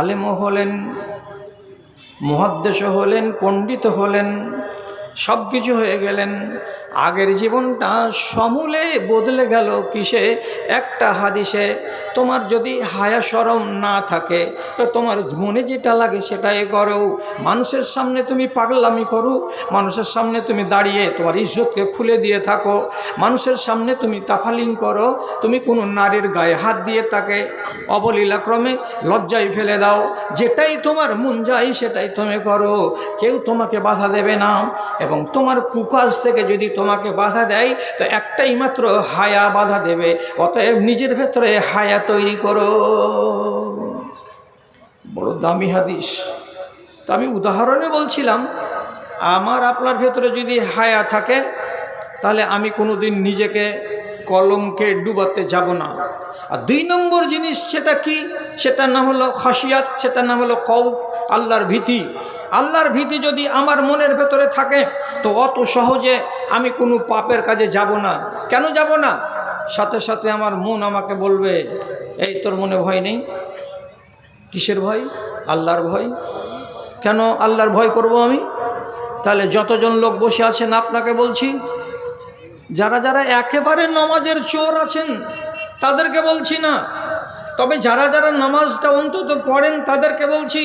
আলেমও হলেন মহাদ্দেশ হলেন পণ্ডিত হলেন সব কিছু হয়ে গেলেন। আগের জীবনটা সমূলে বদলে গেল কিসে? একটা হাদিসে, তোমার যদি হায়া সরম না থাকে, তো তোমার মনে যেটা লাগে সেটাই করো। মানুষের সামনে তুমি পাগলামি করো, মানুষের সামনে তুমি দাঁড়িয়ে তোমার ইজ্জতকে খুলে দিয়ে থাকো, মানুষের সামনে তুমি তাফালিং করো, তুমি কোনো নারীর গায়ে হাত দিয়ে তাকে অবলীলাক্রমে লজ্জায় ফেলে দাও। যেটাই তোমার মন যায় সেটাই তুমি করো। কেউ তোমাকে বাধা দেবে না। এবং তোমার কুকাজ থেকে যদি তোমাকে বাধা দেয়, তো একটাই মাত্র হায়া বাধা দেবে। অতএব নিজের ভেতরে হায়া তৈরি করো। বড় দামি হাদিস। তা আমি উদাহরণে বলছিলাম, আমার আপনার ভেতরে যদি হায়া থাকে, তাহলে আমি কোনো দিন নিজেকে কলমকে ডুবাতে যাব না। আর দুই নম্বর জিনিস সেটা কি? সেটার নাম হলো খাসিয়াত সেটার নাম হলো কৌফ আল্লাহর ভীতি। আল্লাহর ভীতি যদি আমার মনের ভেতরে থাকে, তো অত সহজে আমি কোনো পাপের কাজে যাব না। কেন যাব না? সাথে সাথে আমার মন আমাকে বলবে, এই তোর মনে ভয় নেই? কিসের ভয়? আল্লাহর ভয়। কেন আল্লাহর ভয় করব আমি? তাহলে যতজন লোক বসে আছেন, আপনাকে বলছি, যারা যারা একেবারে নমাজের চোর আছেন তাদেরকে বলছি না। তবে যারা যারা নামাজটা অন্তত পড়েন, তাদেরকে বলছি,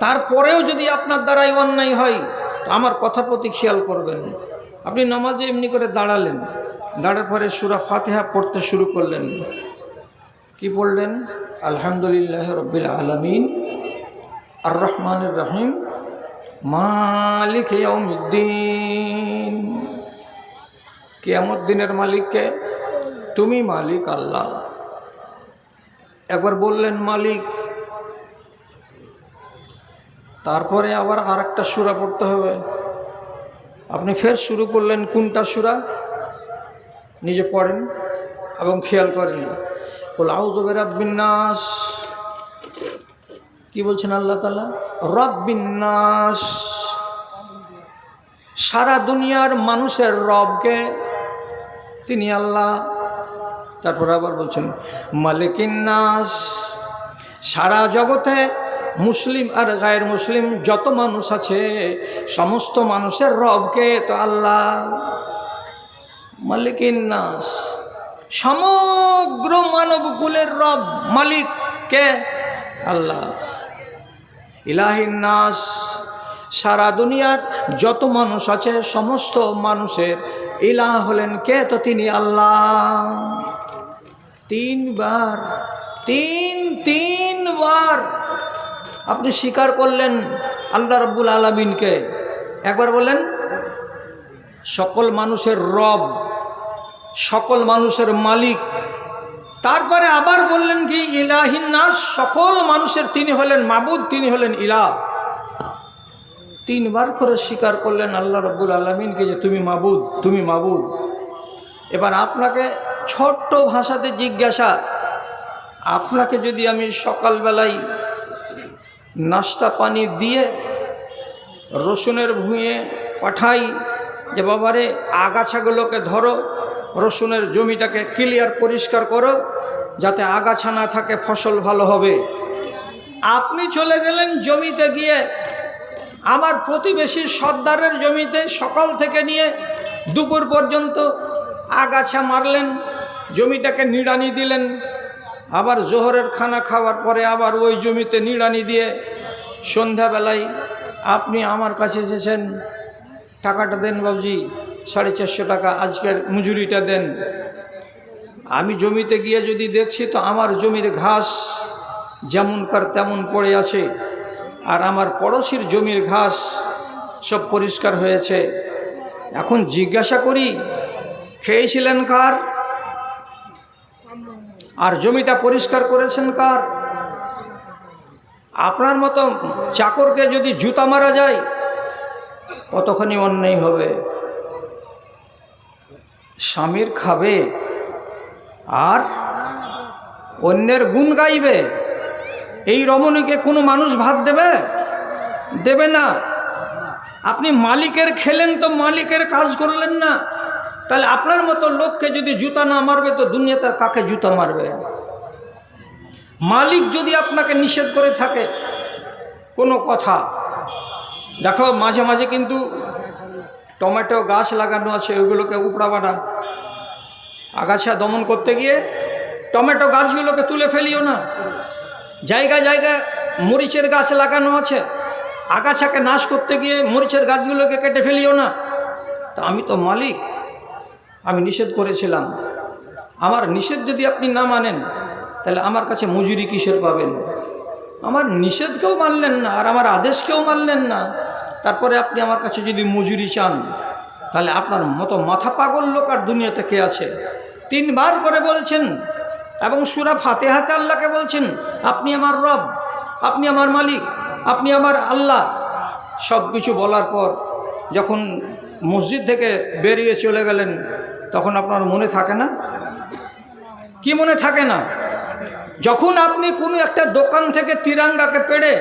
তারপরেও যদি আপনার দ্বারাই অন্যায় হয়, তো আমার কথা প্রতি খেয়াল করবেন। আপনি নামাজে এমনি করে দাঁড়ালেন। দাঁড়ার পরে সুরা ফাতেহা পড়তে শুরু করলেন। কি পড়লেন? আলহামদুলিল্লাহ রবিল আলমিন। আর রহমানুর রহিম মালিক ইয়াউমিদ্দিন। কিয়ামত দিনের মালিককে তুমি মালিক আল্লাহ। একবার বললেন, মালিক। তারপরে আবার আর একটা সুরা পড়তে হবে। আপনি ফের শুরু করলেন, কোনটা সুরা? নিজে পড়েন এবং খেয়াল করেন। বল আউজবের বিন্যাস কি বলছেন আল্লাহ তালা রব বিন্যাস সারা দুনিয়ার মানুষের রবকে তিনি আল্লাহ তারপর আবার বলছেন মালিকিন্নাস সারা জগতে মুসলিম আর গায়ের মুসলিম যত মানুষ আছে, সমস্ত মানুষের রবকে তো আল্লাহ। মালিকিন্নাস সমগ্র মানবকুলের রব মালিক কে আল্লাহ ইলাহিন্নাস সারা দুনিয়ার যত মানুষ আছে, সমস্ত মানুষের ইলাহ হলেন কে? তো তিনি আল্লাহ। তিনবার, তিন, তিনবার আপনি স্বীকার করলেন আল্লাহ রব্বুল আলমিনকে। একবার বলেন, সকল মানুষের রব, সকল মানুষের মালিক। তারপরে আবার বললেন কি, ইলাহিন নাস, সকল মানুষের তিনি হলেন মাবুদ, তিনি হলেন ইলা তিনবার করে স্বীকার করলেন আল্লাহ রব্বুল আলমিনকে যে তুমি মাবুদ তুমি মাবুদ। এবার আপনাকে ছোট্ট ভাষাতে জিজ্ঞাসা, আপনাকে যদি আমি সকালবেলায় নাস্তা পানি দিয়ে রসুনের ভুঁয়ে পাঠাই যে, বাবারে, আগাছাগুলোকে ধরো, রসুনের জমিটাকে ক্লিয়ার পরিষ্কার করো, যাতে আগাছা না থাকে, ফসল ভালো হবে। আপনি চলে গেলেন জমিতে গিয়ে, আমার প্রতিবেশীর সর্দারের জমিতে সকাল থেকে নিয়ে দুপুর পর্যন্ত আগাছা মারলেন। জমিটাকে নিড়ানি দিলেন। আবার জোহরের খানা খাওয়ার পরে আবার ওই জমিতে নিড়ানি দিয়ে সন্ধ্যাবেলায় আপনি আমার কাছে এসেছেন। টাকাটা দেন বাবজি, সাড়ে চারশো টাকা আজকের মজুরিটা দেন। আমি জমিতে গিয়ে যদি দেখছি তো আমার জমির ঘাস যেমনকার তেমন পড়ে আছে, আর আমার পড়োশির জমির ঘাস সব পরিষ্কার হয়েছে। এখন জিজ্ঞাসা করি, খেয়েছিলেন কার? আর জমিটা পরিষ্কার করেছেন কার? আপনার মতো চাকরকে যদি জুতা মারা যায়, কতখানি অন্যায় হবে? স্বামীর খাবে আর অন্যের গুণ গাইবে? এই রমণীকে কোনো মানুষ ভাত দেবে? দেবে না। আপনি মালিকের খেলেন তো মালিকের কাজ করলেন না। তাহলে আপনার মতো লোককে যদি জুতা না মারবে, তো দুনিয়াতে কাকে জুতা মারবে? মালিক যদি আপনাকে নিষেধ করে থাকে, কোনো কথা। দেখো, মাঝে মাঝে কিন্তু টমেটো গাছ লাগানো আছে ওইগুলোকে উপড়াবা না আগাছা দমন করতে গিয়ে টমেটো গাছগুলোকে তুলে ফেলিও না। জায়গায় জায়গায় মরিচের গাছ লাগানো আছে। আগাছাকে নাশ করতে গিয়ে মরিচের গাছগুলোকে কেটে ফেলিও না। তা আমি তো মালিক। আমি নিষেধ করেছিলাম। আমার নিষেধ যদি আপনি না মানেন, তাহলে আমার কাছে মজুরি কিসের পাবেন? আমার নিষেধকেও মানলেন না, আর আমার আদেশকেও মানলেন না। তারপরে আপনি আমার কাছে যদি মজুরি চান, তাহলে আপনার মতো মাথা পাগল লোক আর দুনিয়াতে কে আছে? তিনবার করে বলছেন, এবং সুরা ফাতে হাতে আল্লাহকে বলছেন, আপনি আমার রব, আপনি আমার মালিক, আপনি আমার আল্লাহ। সব কিছু বলার পর যখন মসজিদ থেকে বেরিয়ে চলে গেলেন তখন আপনার মনে থাকে না? কি মনে থাকে না? যখন আপনি কোনো একটা দোকান থেকে তিরাঙ্গাকে পেড়ে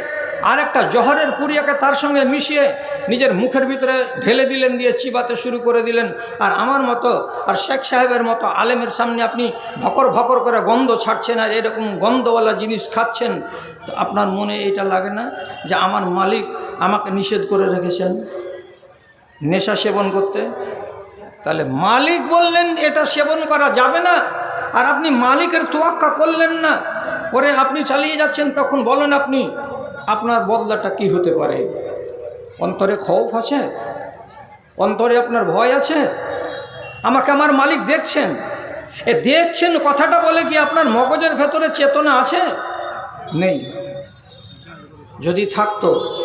আর একটা জহরের পুরিয়াকে তার সঙ্গে মিশিয়ে নিজের মুখের ভিতরে ঢেলে দিলেন, দিয়ে চিবাতে শুরু করে দিলেন, আর আমার মতো, আর শেখ সাহেবের মতো আলেমের সামনে আপনি ভকর ভকর করে গন্ধ ছাড়ছেন আর এরকম গন্ধওয়ালা জিনিস খাচ্ছেন, তো আপনার মনে এটা লাগে না যে আমার মালিক আমাকে নিষেধ করে রেখেছেন? নেশা সেবন করতে? তাহলে মালিক বললেন, এটা সেবন করা যাবে না। আর আপনি মালিকের তোয়াক্কা করলেন না। পরে আপনি চালিয়ে যাচ্ছেন, তখন বলেন আপনি, আপনার বদলাটা কি হতে পারে? অন্তরে খৌফ আছে? অন্তরে আপনার ভয় আছে? আমাকে আমার মালিক দেখছেন? এ দেখছেন কথাটা বলে কি আপনার মগজের ভেতরে চেতনা আছে? নেই। যদি থাকতো,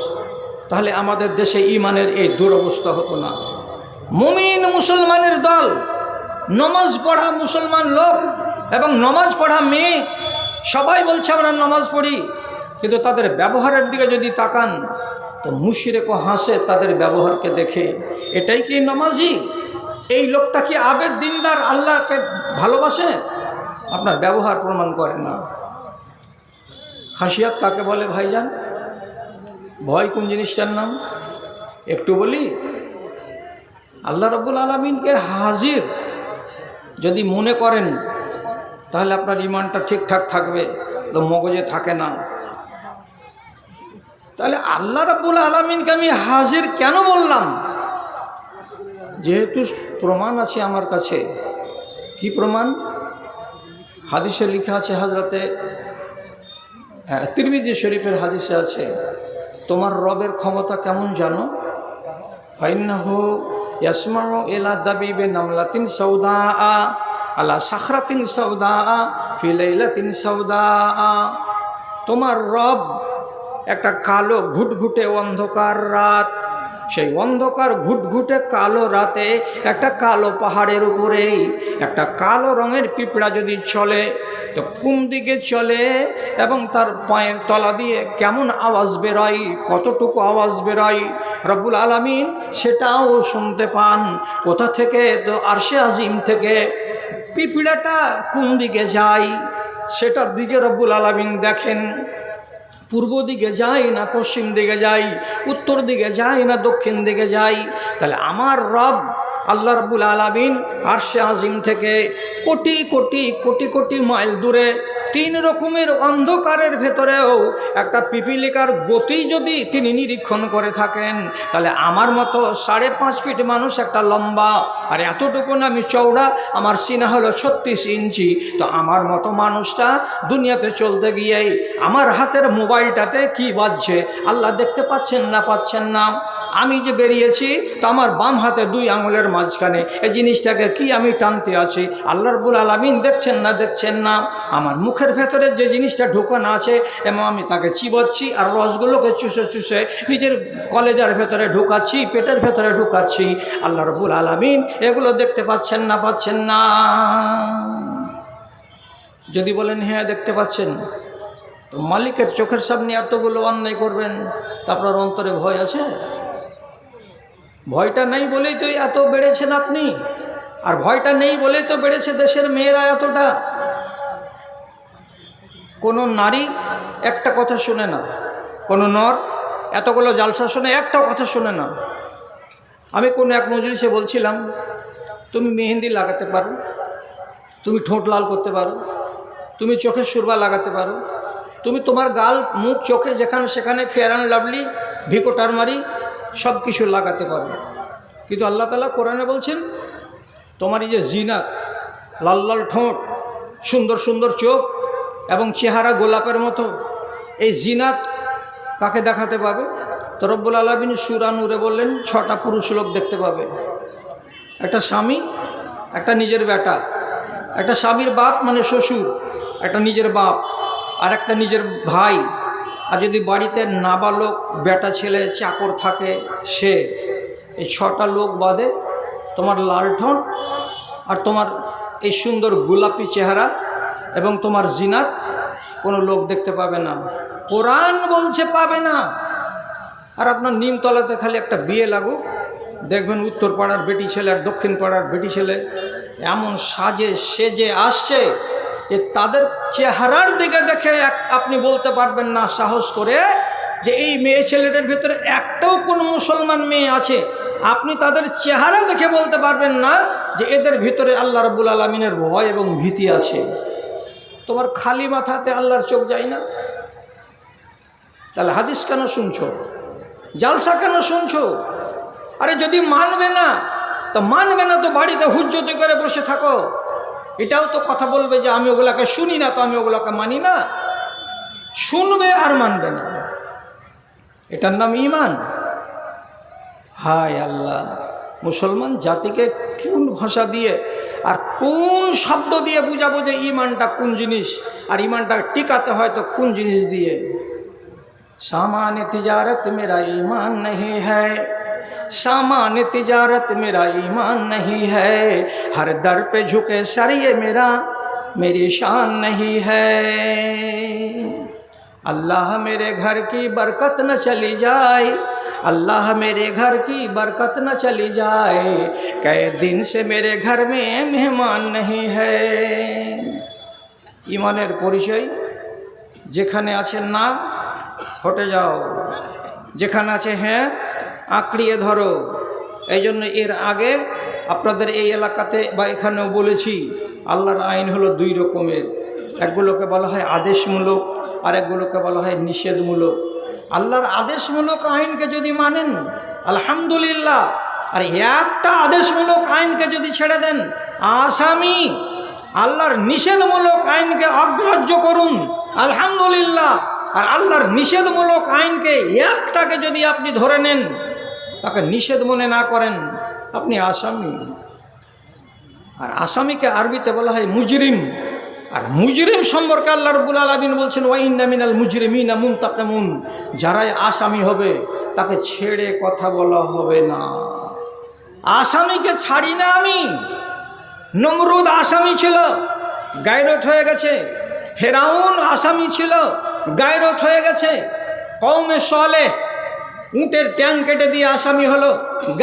তাহলে আমাদের দেশে ইমানের এই দুরবস্থা হতো না। মুমিন মুসলমানের দল, নমাজ পড়া মুসলমান লোক এবং নমাজ পড়া মেয়ে, সবাই বলছে আমরা নমাজ পড়ি, কিন্তু তাদের ব্যবহারের দিকে যদি তাকান, তো মুশিরেকও হাসে তাদের ব্যবহারকে দেখে। এটাই কি নমাজি? এই লোকটা কি আবেদ দিনদার আল্লাহকে ভালোবাসে? আপনার ব্যবহার প্রমাণ করে না। খাসিয়াত কাকে বলে ভাইজান? ভয় কোন জিনিসটার নাম? একটু বলি আল্লাহ রব্বুল আলমিনকে হাজির। যদি মনে করেন, তাহলে আপনার ইমানটা ঠিকঠাক থাকবে, তো মগজে থাকে না। তাহলে আল্লাহ রব্বুল আলমিনকে আমি হাজির কেন বললাম? যেহেতু প্রমাণ আছে আমার কাছে। কি প্রমাণ? হাদিসে লেখা আছে হাজরাতে হ্যাঁ তিরমিজি শরীফের হাদিসে আছে, তোমার রবের ক্ষমতা কেমন জানো? ফাইন্নাহ ইয়াসমাউ এলা দাবিবে নামলাতিন সৌদা আলা সাখরাতিন সৌদা ফিলাইলাতিন সৌদা তোমার রব একটা কালো ঘুটঘুটে অন্ধকার রাত, সেই অন্ধকার ঘুটঘুটে কালো রাতে একটা কালো পাহাড়ের উপরেই একটা কালো রঙের পিঁপড়া যদি চলে, তো কোন দিকে চলে এবং তার পায়ের তলা দিয়ে কেমন আওয়াজ বেরোয়, কতটুকু আওয়াজ বেরোয় রব্বুল আলমিন সেটাও শুনতে পান। কোথা থেকে? তো আরশে আজিম থেকে। পিঁপড়াটা কোন দিকে যায়? সেটার দিকে রব্বুল আলমিন দেখেন। পূর্ব দিকে যাই না পশ্চিম দিকে যাই উত্তর দিকে যাই না দক্ষিণ দিকে যাই তাহলে আমার রব আল্লাহ রব্বুল আলমিন আরশে আজিম থেকে কোটি কোটি কোটি কোটি মাইল দূরে তিন রকমের অন্ধকারের ভেতরেও একটা পিপিলিকার গতি যদি তিনি নিরীক্ষণ করে থাকেন, তাহলে আমার মতো সাড়ে পাঁচ ফিট মানুষ একটা লম্বা আর এতটুকু আমি চৌড়া আমার সিনা হলো ছত্রিশ ইঞ্চি। তো আমার মতো মানুষটা দুনিয়াতে চলতে গিয়েই আমার হাতের মোবাইলটাতে কি বাজছে? আল্লাহ দেখতে পাচ্ছেন না পাচ্ছেন না। আমি যে বেরিয়েছি, তো আমার বাম হাতে দুই আঙুলের মাঝখানে, এই জিনিসটাকে কি আমি টানতে আছি? আল্লাহ রবুল আলমিন দেখছেন না দেখছেন না। আমার মুখের ভেতরে যে জিনিসটা ঢোকানো আছে এবং আমি তাকে চিবাচ্ছি আর রসগুলোকে চুষে চুষে নিজের কলেজের ভেতরে ঢুকাচ্ছি, পেটের ভেতরে ঢুকাচ্ছি। আল্লাহ রবুল আলমিন এগুলো দেখতে পাচ্ছেন না পাচ্ছেন না। যদি বলেন হ্যাঁ দেখতে পাচ্ছেন। তো মালিকের চোখের সামনে এতগুলো অন্যায় করবেন তা আপনার অন্তরে ভয় আছে? ভয়টা নেই বলেই তো এত বেড়েছেন আপনি। আর ভয়টা নেই বলেই তো বেড়েছে দেশের মেয়েরা এতটা। কোনো নারী একটা কথা শুনে না। কোনো নর এতগুলো জালসা শুনে একটা কথা শুনে না। আমি কোনো এক মজলিসে বলছিলাম, তুমি মেহেন্দি লাগাতে পারো, তুমি ঠোঁট লাল করতে পারো, তুমি চোখের সুরবা লাগাতে পারো, তুমি তোমার গাল, মুখ, চোখে যেখানে সেখানে ফেয়ার অ্যান্ড লাভলি ভিকোটার মারি সব কিছু লাগাতে পারবে। কিন্তু আল্লাহ তালা কোরআনে বলছেন, তোমার এই যে জিনাত লাল লাল ঠোঁট, সুন্দর সুন্দর চোখ এবং চেহারা গোলাপের মতো, এই জিনাত কাকে দেখাতে পাবে? তরব্বুল আলমিন সুরানুরে বললেন, ছটা পুরুষ লোক দেখতে পাবে। একটা স্বামী, একটা নিজের বেটা। একটা স্বামীর বাপ মানে শ্বশুর, একটা নিজের বাপ, আর একটা নিজের ভাই। আর যদি বাড়িতে নাবালক বেটা ছেলে চাকর থাকে, সে এই ছটা লোক বাদে তোমার লালঠন আর তোমার এই সুন্দর গোলাপি চেহারা এবং তোমার জিনাত কোনো লোক দেখতে পাবে না। কোরআন বলছে পাবে না। আর আপনার নিমতলাতে খালি একটা বিয়ে লাগুক। দেখবেন উত্তর পাড়ার বেটি ছেলে আর দক্ষিণ পাড়ার বেটি ছেলে এমন সাজে, সেজে আসছে। যে তাদের চেহারার দিকে দেখে এক- আপনি বলতে পারবেন না সাহস করে যে এই মেয়ে ছেলেটার ভিতরে একটাও কোনো মুসলমান মেয়ে আছে। আপনি তাদের চেহারা দেখে বলতে পারবেন না যে এদের ভিতরে আল্লাহ রবুল আলমিনের ভয় এবং ভীতি আছে। তোমার খালি মাথাতে আল্লাহর চোখ যায় না? তাহলে হাদিস কেন শুনছো? জালসা কেন শুনছো? আরে যদি মানবে না, তো মানবে না তো বাড়িতে হুজ্জতি করে বসে থাকো। এটাও তো কথা বলবে যে আমি ওগুলাকে শুনি না, তো আমি ওগুলাকে মানি না। শুনবে আর মানবে না। এটার নাম ইমান। হায় আল্লাহ, মুসলমান জাতিকে কোন ভাষা দিয়ে আর কোন শব্দ দিয়ে বুঝাবো যে ইমানটা কোন জিনিস, আর ইমানটা টিকাতে হয় তো কোন জিনিস দিয়ে? সামান্য তিজারত, মেরা ইমান নেই হ্যায় सामान तिजारत मेरा ईमान नहीं है हर दर पे झुके सर ये मेरा मेरी शान नहीं है अल्लाह मेरे घर की बरकत न चली जाए अल्लाह मेरे घर की बरकत न चली जाए कई दिन से मेरे घर में मेहमान नहीं है ইমানের পরিচয় যেখানে আছে না হটে যাও যেখানে আছে হ্যাঁ আঁকড়িয়ে ধরো। এই জন্য এর আগে আপনাদের এই এলাকাতে বা এখানেও বলেছি, আল্লাহর আইন হলো দুই রকমের। একগুলোকে বলা হয় আদেশমূলক আর একগুলোকে বলা হয় নিষেধমূলক। আল্লাহর আদেশমূলক আইনকে যদি মানেন, আলহামদুলিল্লাহ। আর একটা আদেশমূলক আইনকে যদি ছেড়ে দেন, আসামি, আল্লাহর নিষেধমূলক আইনকে অগ্রাহ্য করুন, আলহামদুলিল্লাহ। আর আল্লাহর নিষেধমূলক আইনকে একটাকে যদি আপনি ধরে নেন তাকে নিষেধ মনে না করেন। আপনি আসামি। আর আসামিকে আরবিতে বলা হয় মুজরিম। আর মুজরিম সম্পর্কে আল্লাহ রব্বুল আলমিন বলছেন ওয়াইন্না মিনাল তাকে মুন যারাই আসামি হবে, তাকে ছেড়ে কথা বলা হবে না। আসামিকে ছাড়ি না আমি। নমরুদ আসামি ছিল, গায়রত হয়ে গেছে। ফেরাউন আসামি ছিল, গায়রত হয়ে গেছে। কৌমে সলে উঁটের ট্যাং কেটে দিয়ে আসামি হলো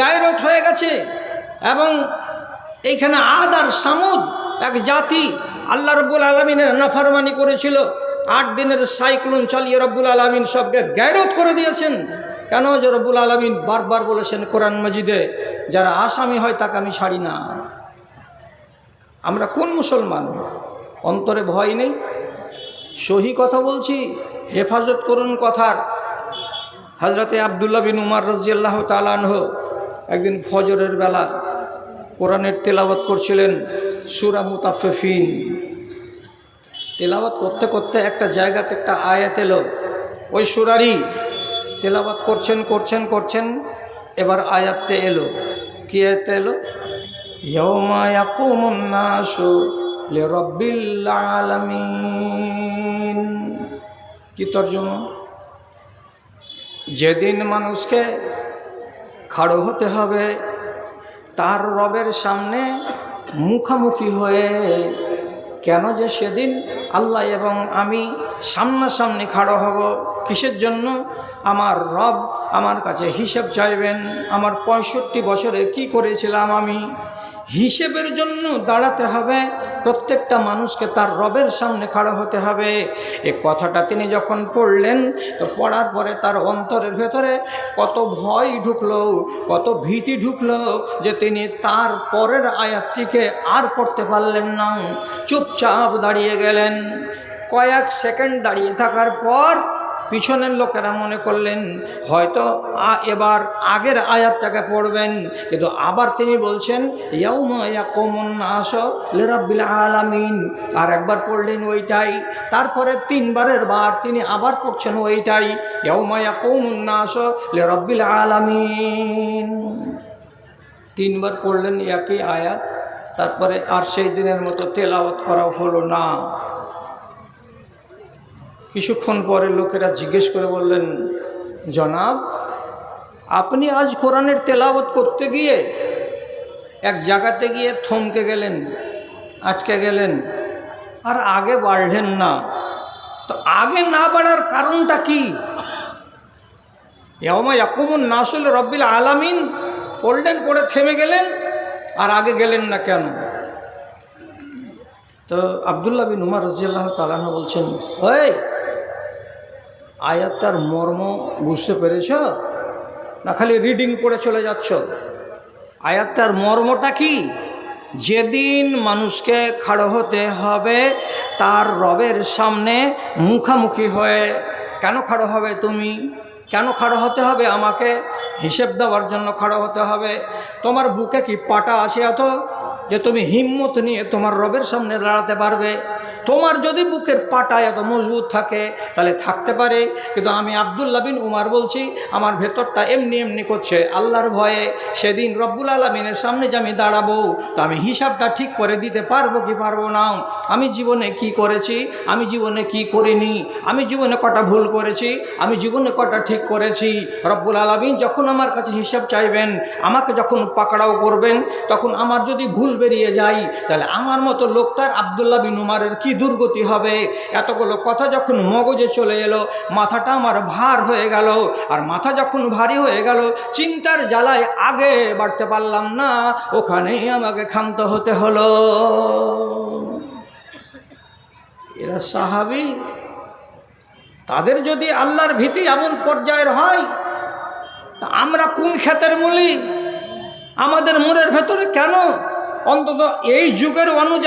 গায়রত হয়ে গেছে এবং এইখানে আদ আর সামুদ এক জাতি আল্লাহ রব্বুল আলমিনের নাফারমানি করেছিল। আট দিনের সাইক্লোন চালিয়ে রব্বুল আলমিন সবকে গায়রত করে দিয়েছেন। কেন যে রব্বুল আলমিন বারবার বলেছেন, কোরআন মজিদে যারা আসামি হয় তাকে আমি ছাড়ি না। আমরা কোন মুসলমান? অন্তরে ভয় নেই। সহি কথা বলছি, হেফাজত করুন কথার। হজরতে আবদুল্লাহ বিন উমার রাজিয়াল্লাহ তালানহ একদিন ফজরের বেলা কোরআনের তেলাওয়াত করছিলেন সুরা মুতাফিন তেলাওয়াত করতে করতে একটা জায়গাতে একটা আয়াত এলো। ওই সুরারই তেলাওয়াত করছেন করছেন করছেন, এবার আয়াতটা এলো। কি আয়াত এলো? আলামিন। কি তর্জমা? যেদিন মানুষকে খাড়ো হতে হবে, তার রবের সামনে মুখামুখি হয়ে কেন যে সেদিন আল্লাহ এবং আমি সামনাসামনি খাড়ো হব, কিসের জন্য? আমার রব আমার কাছে হিসেব চাইবেন, আমার পঁয়ষট্টি বছরে কি করেছিলাম আমি? হিসেবের জন্য দাঁড়াতে হবে। প্রত্যেকটা মানুষকে তার রবের সামনে খাড়া হতে হবে। এ কথাটা তিনি যখন পড়লেন, তো পড়ার পরে তার অন্তরের ভেতরে কত ভয় ঢুকলো, কত ভীতি ঢুকলো যে তিনি তার পরের আয়াতটিকে আর পড়তে পারলেন না। চুপচাপ দাঁড়িয়ে গেলেন। কয়েক সেকেন্ড দাঁড়িয়ে থাকার পর পিছনের লোকেরা মনে করলেন, হয়তো এবার আগের আয়াতটাকে পড়বেন। কিন্তু আবার তিনি বলছেন আলামিন। আর একবার পড়লেন ওইটাই। তারপরে তিনবারের বার তিনি আবার পড়ছেন ওইটাই ইয়াকুমুন্নাস রব্বিল আলামিন। তিনবার পড়লেন একই আয়াত, তারপরে আর সেই দিনের মতো তেলাওয়াত করা হলো না। কিছুক্ষণ পরে লোকেরা জিজ্ঞেস করে বললেন, জনাব, আপনি আজ কোরআনের তেলাওয়াত করতে গিয়ে এক জায়গাতে গিয়ে থমকে গেলেন, আটকে গেলেন, আর আগে বাড়লেন না। তো আগে না বাড়ার কারণটা কি? ইয়ামা ইয়াকুমুন নাসুল রব্বিল আলামিন পড়লেন, পড়ে থেমে গেলেন, আর আগে গেলেন না কেন? তো আবদুল্লাহ বিন উমার রাজিয়াল্লাহ তালাহ বলছেন, ওই আয়াতটার মর্ম বুঝতে পেরেছ? না, খালি রিডিং পড়ে চলে যাচ্ছ? আয়াতটার মর্মটা কি? যেদিন মানুষকে খাড়ো হতে হবে, তার রবের সামনে মুখামুখি হয়ে, কেন খাড়ো হবে তুমি? কেন খাড়ো হতে হবে আমাকে? হিসেব দেওয়ার জন্য খাড়ো হতে হবে। তোমার বুকে কি পাটা আছে এত যে তুমি হিম্মত নিয়ে তোমার রবের সামনে দাঁড়াতে পারবে? তোমার যদি বুকের পাটা এত মজবুত থাকে, তাহলে থাকতে পারে। কিন্তু আমি আবদুল্লা বিন উমার বলছি, আমার ভেতরটা এমনি এমনি করছে। আল্লাহর ভয়ে সেদিন রব্বুল আলমিনের সামনে যে আমি দাঁড়াবো, তো আমি হিসাবটা ঠিক করে দিতে পারব কি পারব না? আমি জীবনে কি করেছি? আমি জীবনে কি করিনি? আমি জীবনে কটা ভুল করেছি? আমি জীবনে কটা ঠিক করেছি? রব্বুল আলমিন যখন আমার কাছে হিসাব চাইবেন, আমাকে যখন পাকড়াও করবেন, তখন আমার যদি ভুল বেরিয়ে যায়, তাহলে আমার মতো লোকটার আবদুল্লাহ বিন উমারের কি দুর্গতি হবে। এতগুলো কথা যখন মগজে চলে এলো, মাথাটা আমার ভার হয়ে গেল। আর মাথা যখন ভারী হয়ে গেল, চিন্তার জ্বালায় আগে বাড়তে পারলাম না। ওখানেই আমাকে ক্ষান্ত হতে হলো। এরা সাহাবি, তাদের যদি আল্লাহর ভীতি এমন পর্যায়ের হয় আমরা কোন ক্ষেতের মূলি? আমাদের মনের ভেতরে কেন? অন্তত এই যুগের অনুযায়ী